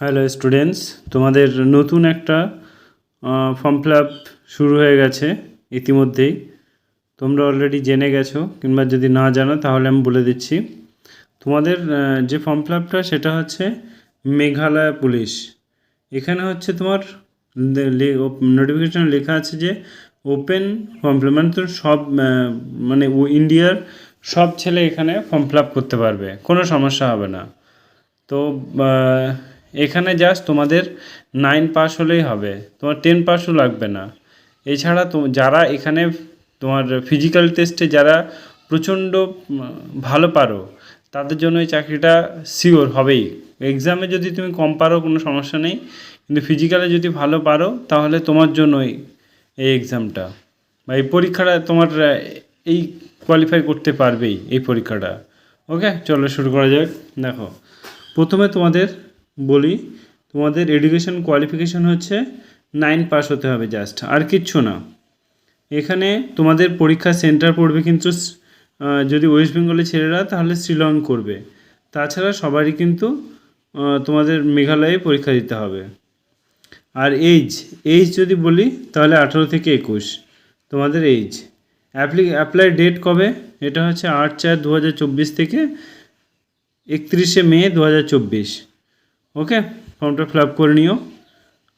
Hello students তোমাদের নতুন একটা ফর্ম ফিল শুরু হয়ে গেছে ইতিমধ্যেই। তোমরা অলরেডি জেনে গেছো, কিংবা যদি না জানো, তাহলে আমি বলে দিচ্ছি। তোমাদের যে ফর্ম ফিল সেটা হচ্ছে মেঘালয় পুলিশ। এখানে হচ্ছে তোমার নোটিফিকেশন লেখা আছে যে ওপেন ফর্ম ফিল মানে তো সব মানে ইন্ডিয়ার সব ছেলে এখানে ফর্ম ফিল করতে পারবে। কোনো সমস্যা হবে না। তো এখানে জাস্ট তোমাদের নাইন পাস হলেই হবে। তোমার টেন পাসও লাগবে না। এছাড়া তো যারা এখানে তোমার ফিজিক্যাল টেস্টে যারা প্রচণ্ড ভালো পারো, তাদের জন্য এই চাকরিটা শিওর হবেই। এক্সামে যদি তুমি কম পারো, কোনো সমস্যা নেই। কিন্তু ফিজিক্যালে যদি ভালো পারো, তাহলে তোমার জন্যই এই এক্সামটা বা এই পরীক্ষাটা তোমার এই কোয়ালিফাই করতে পারবেই এই পরীক্ষাটা। ওকে চলো শুরু করা যাক। দেখো, প্রথমে তোমাদের বলি, তোমাদের এডুকেশন কোয়ালিফিকেশন হচ্ছে নাইন পাস হতে হবে জাস্ট আর কিচ্ছু না। এখানে তোমাদের পরীক্ষা সেন্টার পড়বে কিন্তু যদি ওয়েস্ট বেঙ্গলে ছেলেরা তাহলে শিলং করবে। তাছাড়া সবারই কিন্তু তোমাদের মেঘালয়ে পরীক্ষা দিতে হবে। আর এইজ এইজ যদি বলি তাহলে আঠেরো থেকে একুশ। তোমাদের এইজ অ্যাপ্লি অ্যাপ্লাই ডেট কবে? এটা হচ্ছে আট চার দু থেকে একত্রিশে মে দু হাজার চব্বিশ। ওকে ফর্মটা ফিল আপ করে নিও।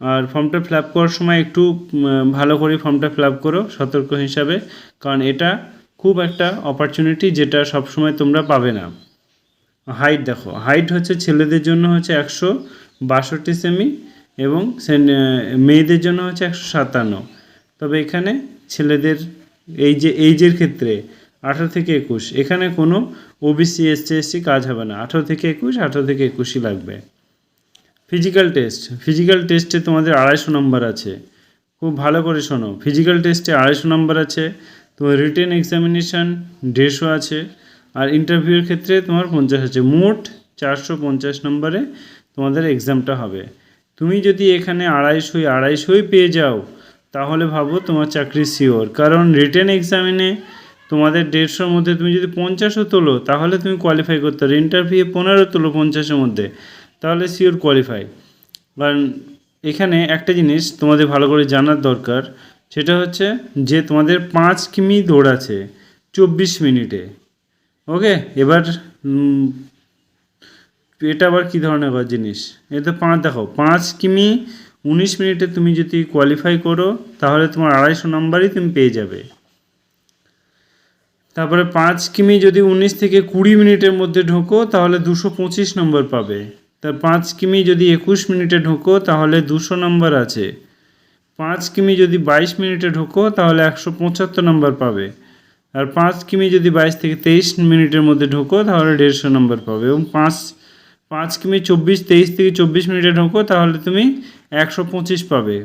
আর ফর্মটা ফিল আপ করার সময় একটু ভালো করে ফর্মটা ফিল আপ করো, সতর্ক হিসাবে। কারণ এটা খুব একটা অপরচুনিটি যেটা সবসময় তোমরা পাবে না। হাইট দেখো হাইট হচ্ছে ছেলেদের জন্য হচ্ছে একশো বাষট্টি সেমি এবং মেয়েদের জন্য হচ্ছে একশো সাতান্ন। তবে এখানে ছেলেদের এই যে এইজের ক্ষেত্রে আঠারো থেকে একুশ, এখানে কোনো ওবিসি এসসি এসসি কাজ হবে না। আঠারো থেকে একুশ, আঠারো থেকে একুশই লাগবে। ফিজিক্যাল টেস্ট ফিজিক্যাল টেস্টে তোমাদের আড়াইশো নম্বর আছে। খুব ভালো করে শোনো। ফিজিক্যাল টেস্টে আড়াইশো নম্বর আছে। তোমার রিটেন এক্সামিনেশান দেড়শো আছে। আর ইন্টারভিউর ক্ষেত্রে তোমার পঞ্চাশ আছে। মোট চারশো পঞ্চাশ নম্বরে তোমাদের এক্সামটা হবে। তুমি যদি এখানে আড়াইশোই আড়াইশোই পেয়ে যাও, তাহলে ভাবো তোমার চাকরি শিওর কারণ রিটেন এক্সামিনে তোমাদের দেড়শোর মধ্যে তুমি যদি পঞ্চাশও তোলো, তাহলে তুমি কোয়ালিফাই করতে পারো। ইন্টারভিউ পনেরো তোলো পঞ্চাশের মধ্যে। তাহলে শিওর কোয়ালিফাই কারণ এখানে একটা জিনিস তোমাদের ভালো করে জানার দরকার, সেটা হচ্ছে যে তোমাদের পাঁচ কিমি দৌড় আছে চব্বিশ মিনিটে। ওকে এবার এটা আবার কী ধরনের জিনিস? এতে পাঁচ দেখো পাঁচ কিমি উনিশ মিনিটে তুমি যদি কোয়ালিফাই করো, তাহলে তোমার আড়াইশো নাম্বারই তুমি পেয়ে যাবে। তারপরে পাঁচ কিমি যদি উনিশ থেকে কুড়ি মিনিটের মধ্যে ঢোকো, তাহলে দুশো পঁচিশ নম্বর পাবে। তার পাঁচ কিমি যদি একুশ মিনিটে ঢোকো, তাহলে দুশো নম্বর আছে। পাঁচ কিমি যদি বাইশ মিনিটে ঢোকো, তাহলে একশো পঁচাত্তর নম্বর পাবে। আর পাঁচ কিমি যদি বাইশ থেকে তেইশ মিনিটের মধ্যে ঢোকো, তাহলে দেড়শো নম্বর পাবে। এবং পাঁচ পাঁচ কিমি চব্বিশ, তেইশ থেকে চব্বিশ মিনিটে ঢোকো, তাহলে তুমি একশো পঁচিশ পাবে।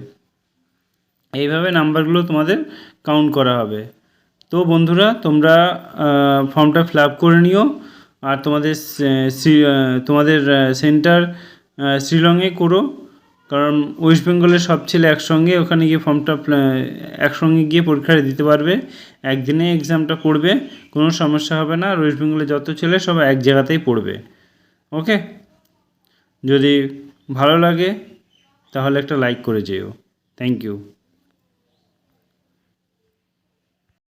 এইভাবে নাম্বারগুলো তোমাদের কাউন্ট করা হবে। তো বন্ধুরা, তোমরা ফর্মটা ফিল আপ করে নিও। আর তোমাদের তোমাদের সেন্টার শিলংয়ে করো। কারণ ওয়েস্ট বেঙ্গলের সব ছেলে একসঙ্গে ওখানে গিয়ে ফর্মটা একসঙ্গে গিয়ে পরীক্ষাটা দিতে পারবে। একদিনে এক্সামটা করবে, কোনো সমস্যা হবে না। আর ওয়েস্ট বেঙ্গলে যত ছেলে সব এক জায়গাতেই পড়বে। ওকে যদি ভালো লাগে, তাহলে একটা লাইক করে যেও। Thank you